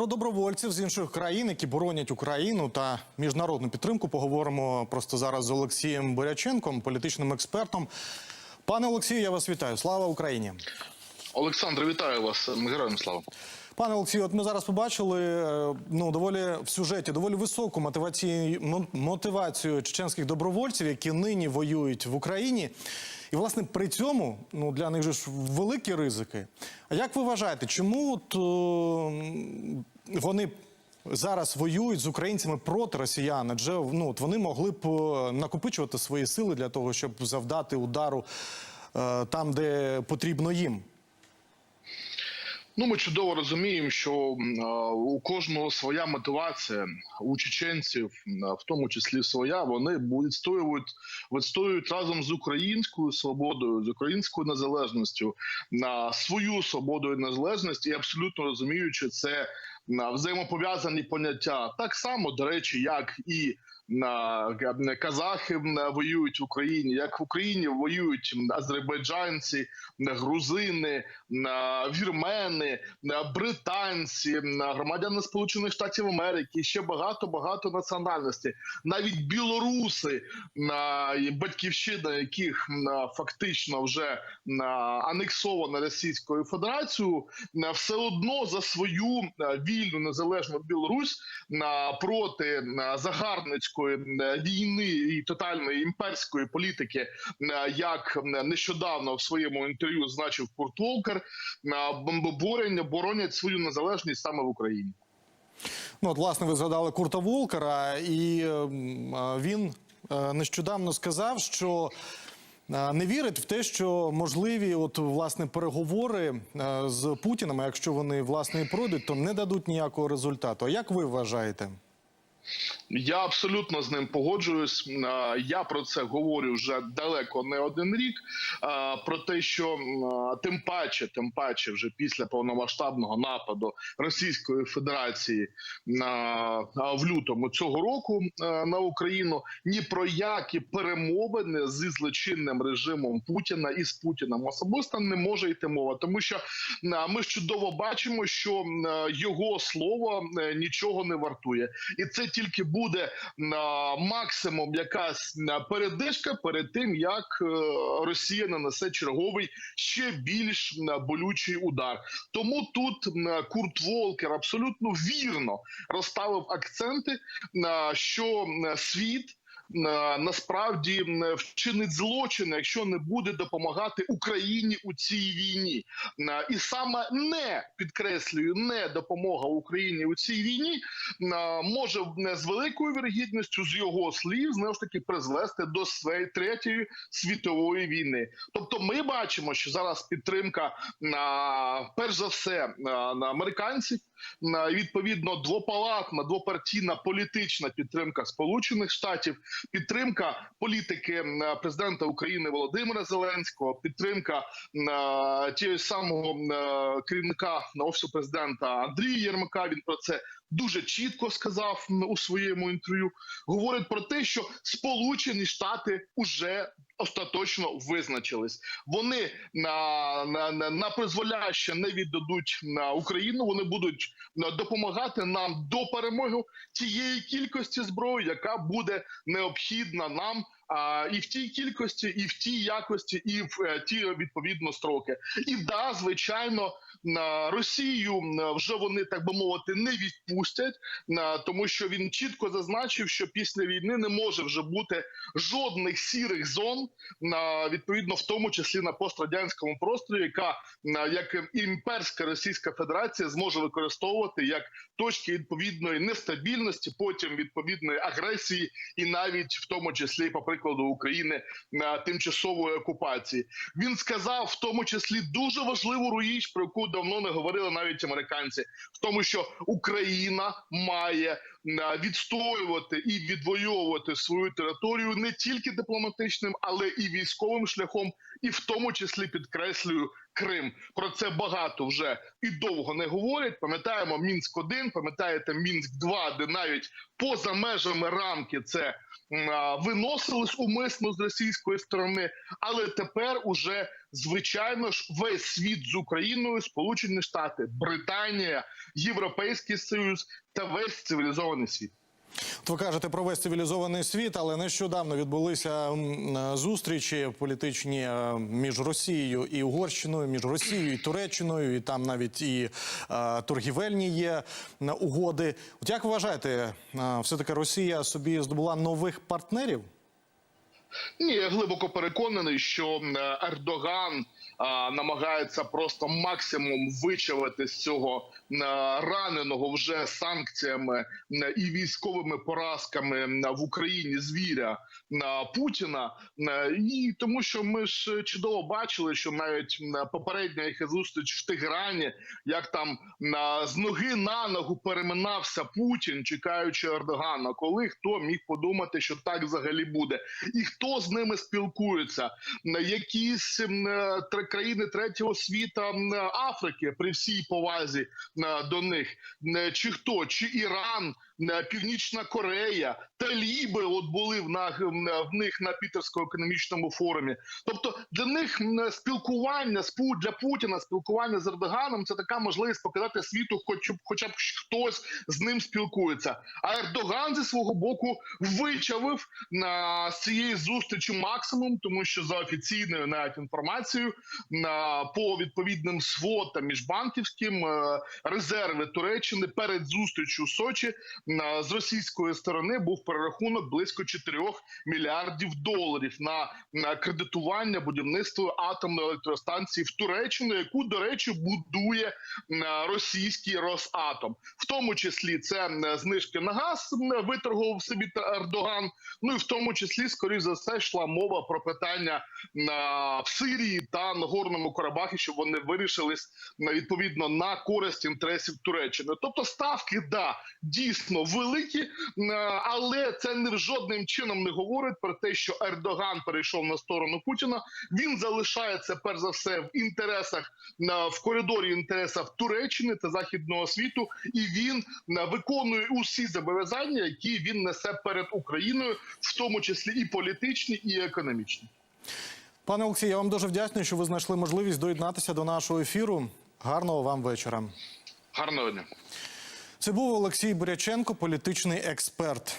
Про добровольців з інших країн, які боронять Україну та міжнародну підтримку, поговоримо просто зараз з Олексієм Боряченком, політичним експертом. Пане Олексію, я вас вітаю. Слава Україні! Олександр, вітаю вас. Героям слава. Пане Олексію, от ми зараз побачили е, ну доволі в сюжеті доволі високу мотивацію, мотивацію чеченських добровольців, які нині воюють в Україні. І власне при цьому ну для них же ж великі ризики. А як ви вважаєте, чому от, о, вони зараз воюють з українцями проти росіян? Адже ну от вони могли б е, накопичувати свої сили для того, щоб завдати удару е, там, де потрібно їм. Ну, ми чудово розуміємо, що м, у кожного своя мотивація, у чеченців, в тому числі своя, вони відстоюють, відстоюють разом з українською свободою, з українською незалежністю на свою свободу і незалежність, і абсолютно розуміючи це на взаємопов'язані поняття, так само до речі, як і казахи м, воюють в Україні, як в Україні воюють азербайджанці, грузини, вірмени, британці, громадяни Сполучених Штатів Америки, ще багато багато національностей, навіть білоруси, і батьківщина яких фактично вже анексована Російською Федерацією, все одно за свою вільну незалежну Білорусь проти м, загарбницької м, війни і тотальної імперської політики, м, як нещодавно в своєму інтерв'ю значив Курт Волкер, бомбоборення боронять свою незалежність саме в Україні. Ну, от, власне, ви згадали Курта Волкера, і ем, він е, нещодавно сказав, що е, не вірить в те, що можливі от власне переговори е, з Путіним, якщо вони власне і пройдуть, то не дадуть ніякого результату. А як ви вважаєте? Я абсолютно з ним погоджуюсь. Я про це говорю вже далеко не один рік. Про те, що тим паче, тим паче, вже після повномасштабного нападу Російської Федерації в лютому цього року е, на Україну ні про які перемовини зі злочинним режимом Путіна і з Путіним особисто не може йти мова, тому що ми чудово бачимо, що його слово е, нічого не вартує, і це тільки буде е, максимум якась передишка перед тим, як е, Росія нанесе черговий ще більш болючий удар. Тому тут Курт Волкер абсолютно вірно розставив акценти, що світ. Е, Насправді вчинить злочин, якщо не буде допомагати Україні у цій війні, Е, і саме не підкреслюю, не допомога Україні у цій війні е, може з великою вірогідністю з його слів знову ж таки призвести до своєї третьої світової війни. Тобто, ми бачимо, що зараз підтримка перш за все на американців. Відповідно, двопалатна, двопартійна політична підтримка Сполучених Штатів, підтримка політики президента України Володимира Зеленського, підтримка м, тієї самого м, керівника офісу президента Андрія Єрмака. Він про це дуже чітко сказав у своєму інтерв'ю. Говорить про те, що Сполучені Штати уже остаточно визначились. Вони на, на, на, на призволяще не віддадуть на Україну. Вони будуть допомагати нам до перемоги тієї кількості зброї, яка буде необхідна нам. А, і в тій кількості, і в тій якості, і в е, ті відповідно строки. І да, звичайно, Росію вже вони так би мовити не відпустять, тому що він чітко зазначив, що після війни не може вже бути жодних сірих зон відповідно, в тому числі на пострадянському просторі, яка як імперська Російська Федерація зможе використовувати як точки відповідної нестабільності, потім відповідної агресії, і навіть в тому числі по прикладу України на тимчасової окупації. Він сказав в тому числі дуже важливу річ, про яку давно не говорили навіть американці, в тому, що Україна має відстоювати і відвоювати свою територію не тільки дипломатичним, але і військовим шляхом, і в тому числі підкреслюю Крим. Про це багато вже і довго не говорять. Пам'ятаємо мінськ 1 пам'ятаєте мінськ 2 де навіть поза межами рамки це виносилось умисно з російської сторони. Але тепер уже звичайно ж весь світ з Україною, Сполучені Штати, Британія, Європейський Союз та весь цивілізований світ. Ви кажете про весь цивілізований світ, але нещодавно відбулися е, зустрічі політичні е, між Росією і Угорщиною, між Росією і Туреччиною, і там навіть і е, торгівельні є угоди. От як вважаєте, все таки Росія собі здобула нових партнерів? Ні, я глибоко переконаний, що Ердоган намагається просто максимум вичавити з цього м, раненого вже санкціями і військовими поразками в Україні звіря Путіна. І тому, що ми ж чудово бачили, що навіть попередня їх зустріч в Тегерані, як там з ноги на ногу переминався Путін, чекаючи Ердогана, коли хто міг подумати, що так взагалі буде, і хто з ними спілкується, якісь м, е, тр- країни третього світа Африки при всій повазі до них, чи хто, чи Іран, Північна Корея, Таліби, от були в на- в них на Пітерському економічному форумі. Тобто для них спілкування для Путіна, спілкування з Ердоганом це така можливість показати світу, хоч хоча б хтось з ним спілкується. А Ердоган зі свого боку вичавив на з цієї зустрічі максимум, тому що за офіційною навіть інформацією по відповідним свотам міжбанківським е, резерви Туреччини перед зустрічю в Сочі з російської сторони був перерахунок близько 4 мільярдів доларів на, на кредитування будівництво атомної електростанції в Туреччину, яку до речі будує е, російський Росатом, в тому числі це е, знижки на газ е, виторгував собі Ердоган. Ну і в тому числі, скоріш за все, йшла мова про питання на в Сирії та Нагорному Карабахі, щоб вони вирішились на відповідно на користь інтересів Туреччини. Тобто ставки да дійсно великі, е, але це не жодним чином не говорить про те, що Ердоган перейшов на сторону Путіна. Він залишається перш за все в інтересах на в коридорі інтересів Туреччини та західного світу, і він е, виконує усі зобов'язання, які він несе перед Україною, в тому числі і політичні, і економічні. Пане Олексій, я вам дуже вдячний, що ви знайшли можливість доєднатися до нашого ефіру. Гарного вам вечора. Гарного дня. Це був Олексій Буряченко, політичний експерт.